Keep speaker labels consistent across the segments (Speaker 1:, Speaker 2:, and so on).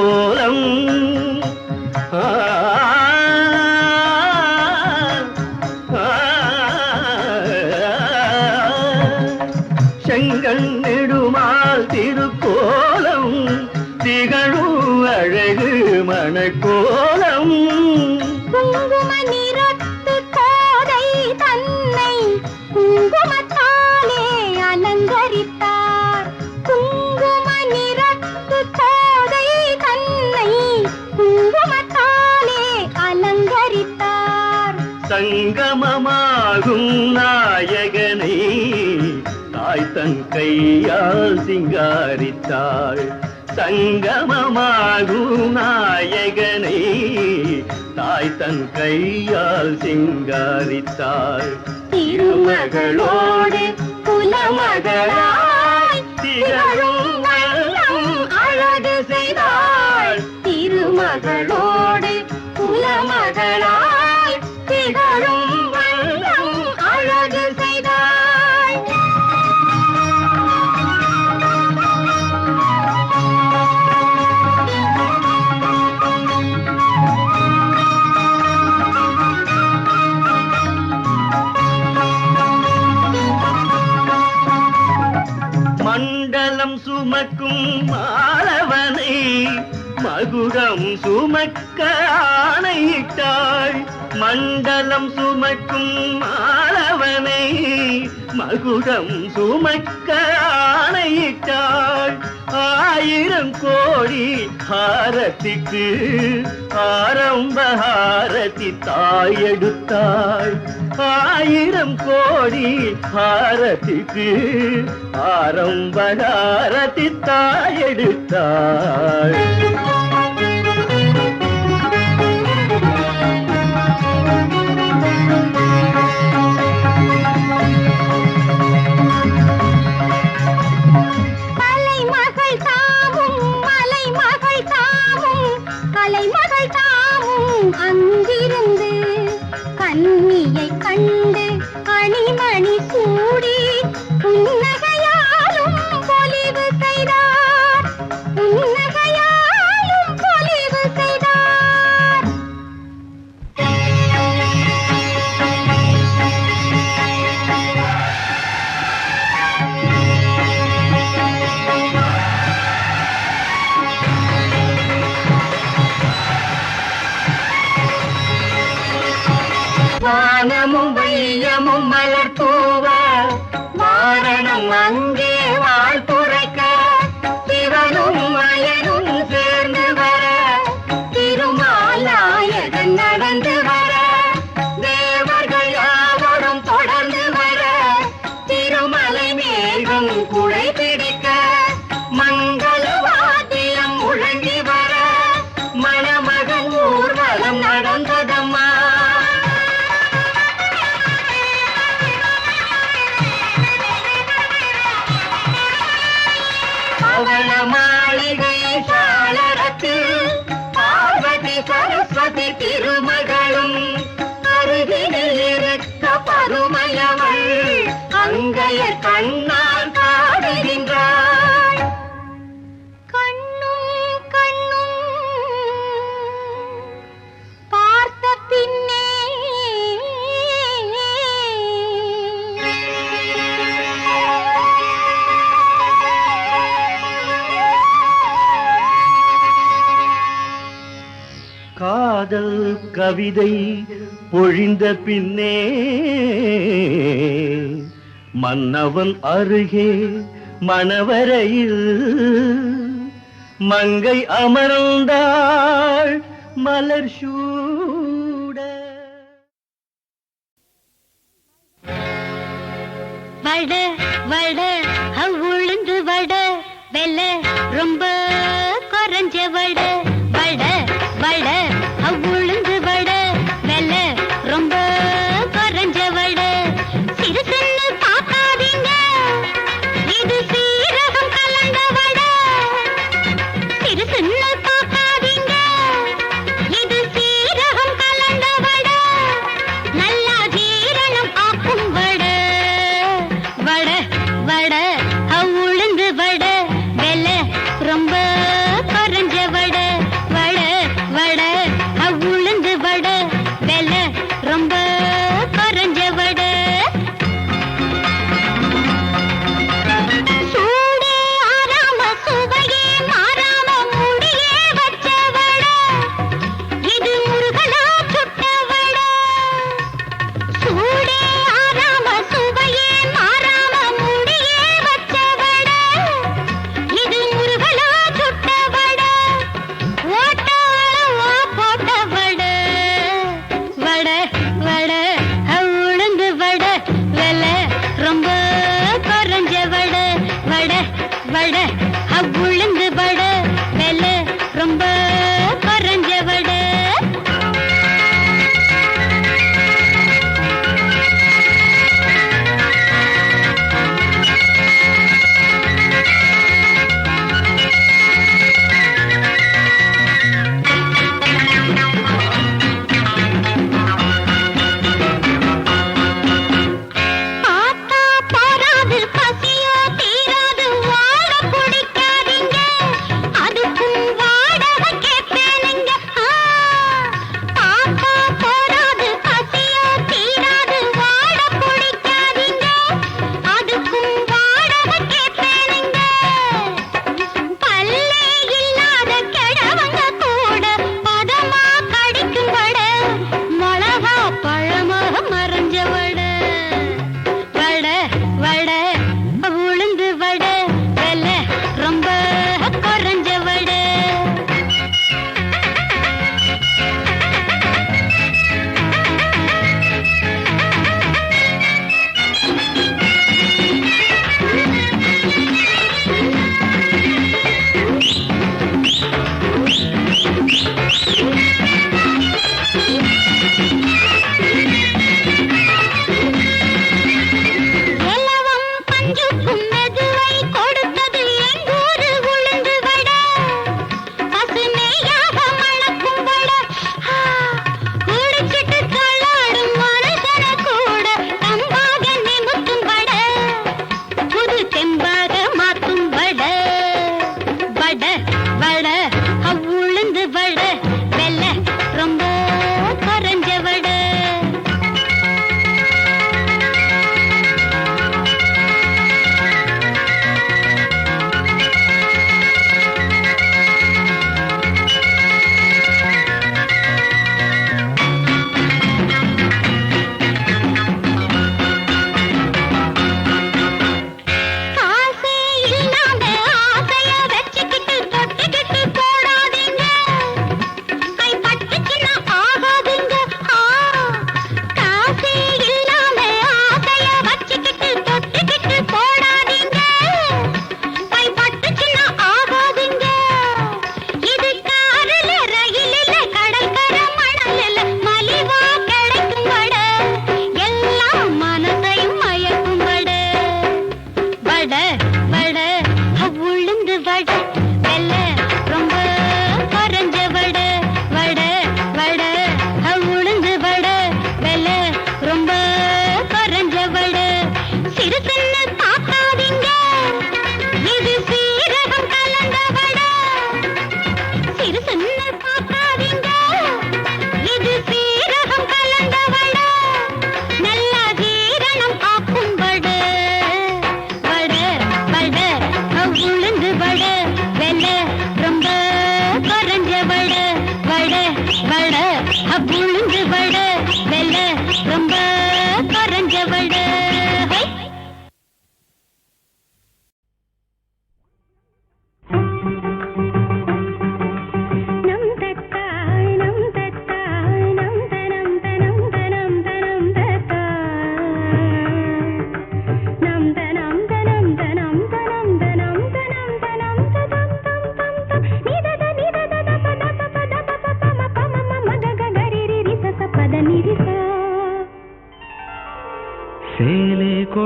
Speaker 1: கோலம்
Speaker 2: செங்கண் நெடுமால் திருக்கோலம் திகழும் அழகு மணக்கோலம்
Speaker 3: நாயகனை தாய் தன் கையால் சிங்காரித்தாள். சங்கமமாகும் நாயகனை தாய் தன் கையால் சிங்காரித்தாள்.
Speaker 4: திருமகளோடு குலமகளாய் திகழும் அழகு செய்தாள். திருமகளோடு குலமகளாய் திகழும்
Speaker 3: சுமக்கும் மாணவனை மகுடம் சுமக்க ஆணையிட்டாள் மண்டலம் சுமக்கும் மாணவனை மகுடம் சுமக்க ஆணையிட்டாள் ஆயிரம் கோடி ஹாரத்திக்கு ஆரம்ப ஹாரதி தாய் ஆயிரம் கோடி ஹாரத்திக்கு ஆரம்ப ஹாரதி தாய் வானமும் வையமும் மலர் தூவ மாரணம் அங்க கவிதை பொழிந்த பின்னே மன்னவன் அருகே மணவரையில் மங்கை அமர்ந்தாள் மலர் சூட.
Speaker 4: வட வட உளுந்து வட வெல ரொம்ப குறைஞ்ச வட.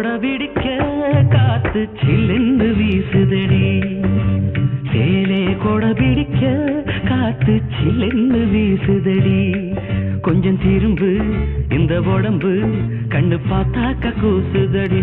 Speaker 5: ஓட பிடிக்க காத்து சில்லுன்னு வீசுதடி. சேலே கொட பிடிக்க காத்து சில்லுன்னு வீசுதடி. கொஞ்சம் திரும்பு இந்த உடம்பு கண்ணு பார்த்தாக்க கூசுதடி.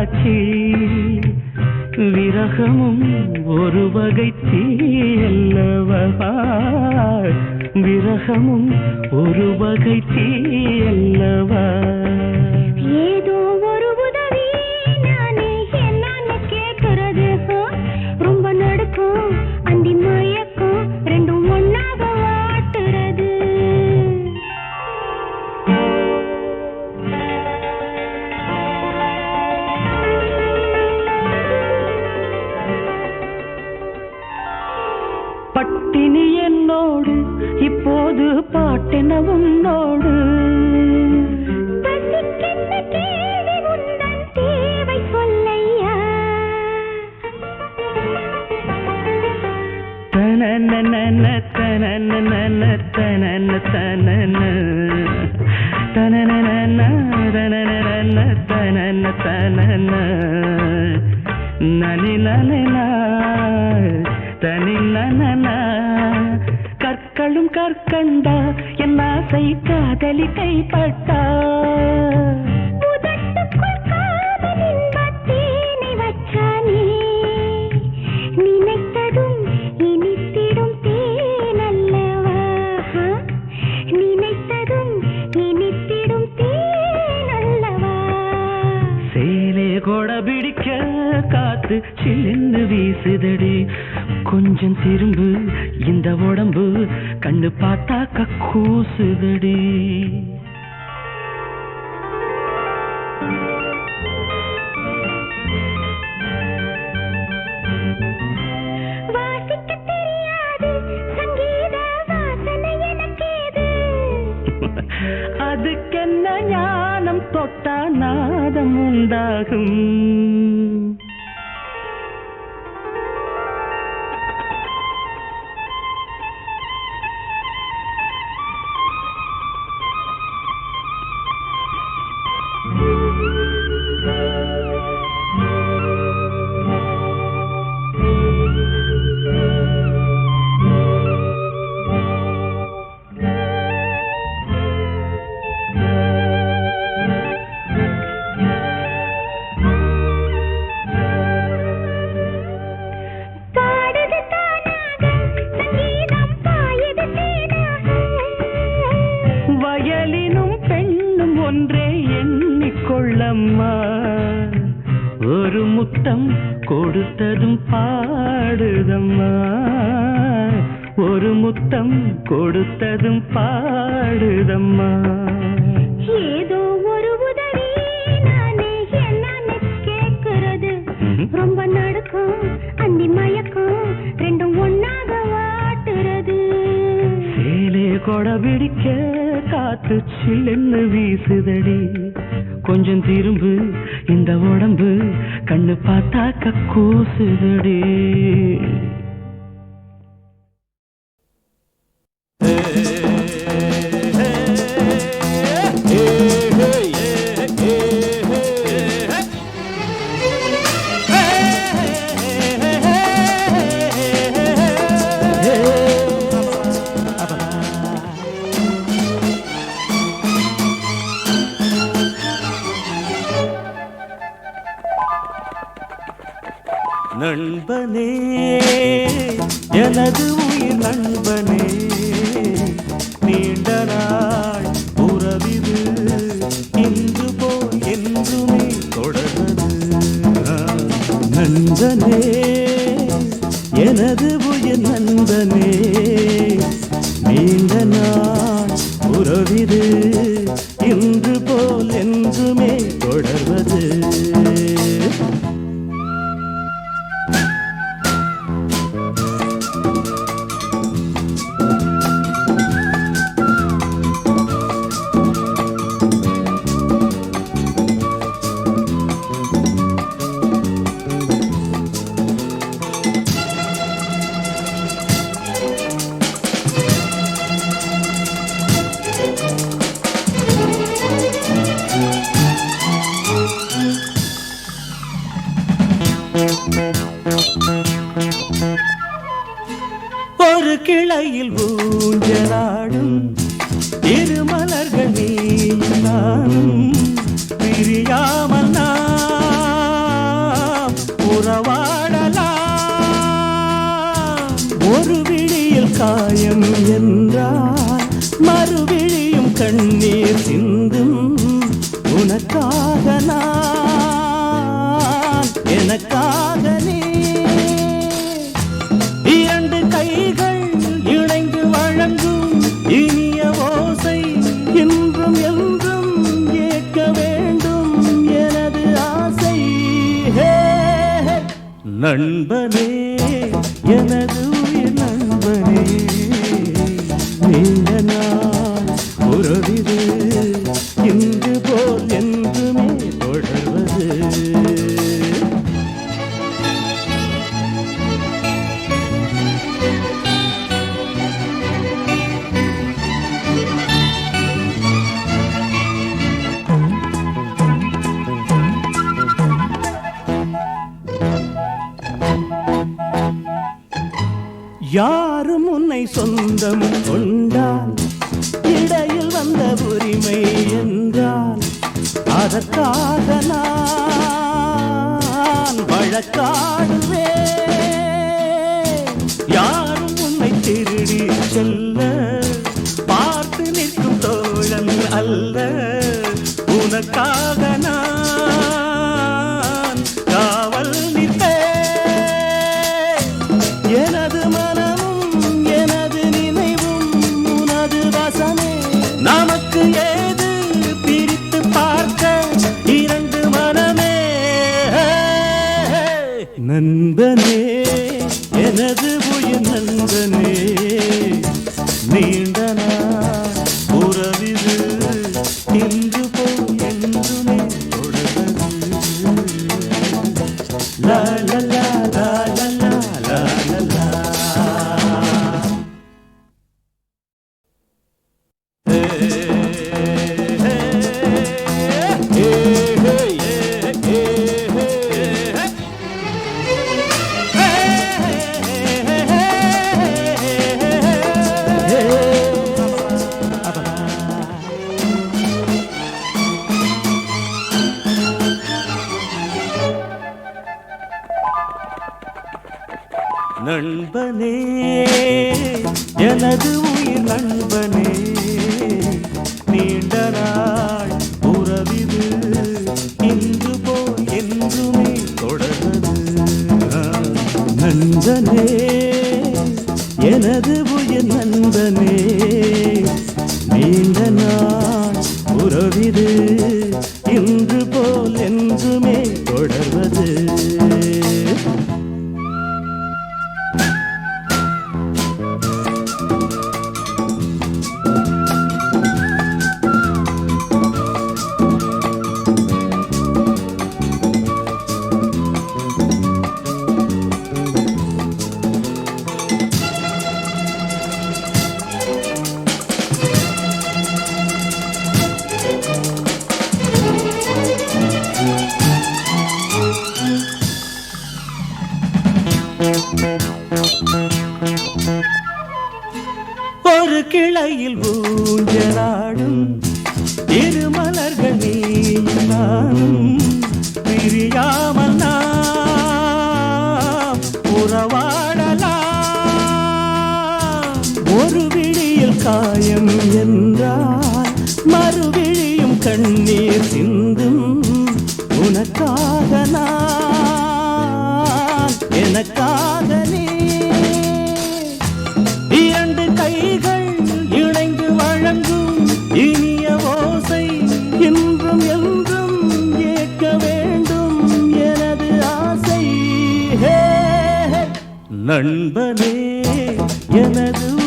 Speaker 5: காட்சி. விரகமும் ஒரு வகை தீயல்லவா? விரகமும் ஒரு வகை தீயல்லவா?
Speaker 2: தன தன தன தன நனி நனா தனி நனா கற்களும் கற்கண்டா என் ஆசை காதலி கைப்பட்டா. வருதடி. கொஞ்சம் திரும்பு இந்த உடம்பு கண்ணு பார்த்தா கக்கூசுதடி அதுக்கென்ன ஞானம் தொட்டா நாதம் உண்டாகும்? தவிரு காயம் என்றால் மறுவிழியும் கண்ணீர் சிந்தும். உனக்காக நான் எனக்காக நீ. இரண்டு கைகள் இணைந்து வழங்கும் இனிய ஓசை இன்றும் என்றும் கேட்க வேண்டும் எனது ஆசை. நண்பர் சொந்தம் கொண்டால் இடையில் வந்த உரிமை என்றால் அதற்காக நான் வழக்காடும் நண்பனே எனது உயிர் நண்பனே நீண்ட நாள் உறவிது இன்று போல் என்றுமே தொடர்ந்தது நண்பனே எனது உயிர் நண்பனே நீண்ட நாள் உறவிது. மலையில் ஊஞ்சலா? நண்பனே எனது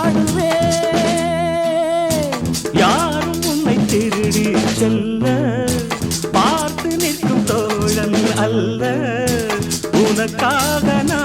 Speaker 2: வாழுவே யாரும் உன்னை திருடி செல்ல பார்த்து நிற்கும் தோழன் அல்ல. உனக்காக நான்